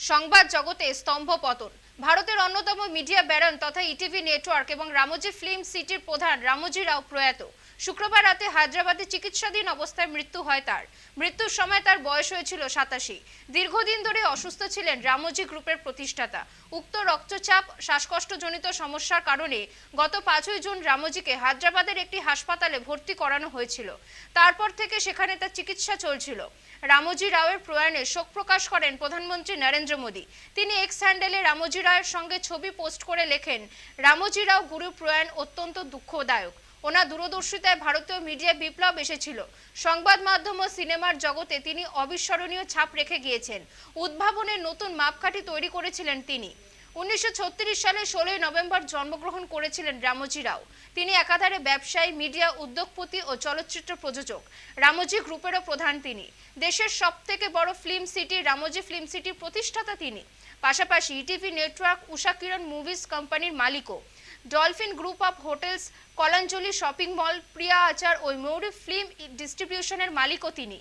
সংবাদ জগতে স্তম্ভ পতন। ভারতের অন্যতম মিডিয়া ব্যারন তথা ইটিভি নেটওয়ার্ক এবং রামোজি ফিল্ম সিটির প্রধান রামোজি রাও প্রয়াত। শুক্রবার রাতে হায়দ্রাবাদে চিকিৎসাধীন অবস্থায় মৃত্যু হয় তার। মৃত্যুর সময় তার বয়স হয়েছিল সাতাশি। দীর্ঘদিন ধরে অসুস্থ ছিলেন রামোজি গ্রুপের প্রতিষ্ঠাতা। উক্ত রক্তচাপ, শ্বাসকষ্টজনিত সমস্যার কারণে গত পাঁচই জুন রামোজিকে হায়দ্রাবাদের একটি হাসপাতালে ভর্তি করানো হয়েছিল। তারপর থেকে সেখানে তার চিকিৎসা চলছিল। রামোজি রাওয়ের প্রয়াণে শোক প্রকাশ করেন প্রধানমন্ত্রী নরেন্দ্র মোদী। তিনি এক্স হ্যান্ডেলে রামোজি রায়ের সঙ্গে ছবি পোস্ট করে লেখেন, রামজি রাও গুরু প্রয়াণ অত্যন্ত দুঃখদায়ক। ওনার দূরদর্শিতায় ভারতীয় মিডিয়া বিপ্লব এসেছিল। সংবাদ মাধ্যম ও সিনেমার জগতে তিনি অবিস্মরণীয় ছাপ রেখে গিয়েছেন। উদ্ভাবনের নতুন মাপকাঠি তৈরি করেছিলেন তিনি। উনিশশো সালে ষোলোই নভেম্বর জন্মগ্রহণ করেছিলেন রামোজি রাও। তিনি একাধারে ব্যবসায়ী, মিডিয়া, উদ্যোগপতি ও চলচ্চিত্র প্রযোজক। রামোজি গ্রুপেরও প্রধান তিনি। দেশের সব থেকে বড় ফিল্ম সিটি, রামোজি ফিল্ম সিটির প্রতিষ্ঠাতা তিনি। পাশাপাশি ETV network, Usha Kiran movies কোম্পানির মালিকও। Dolphin group of hotels, Kalanjali shopping mall, Priya আচার ও মৌরি ফিল্ম ডিস্ট্রিবিউশনের মালিকও তিনি।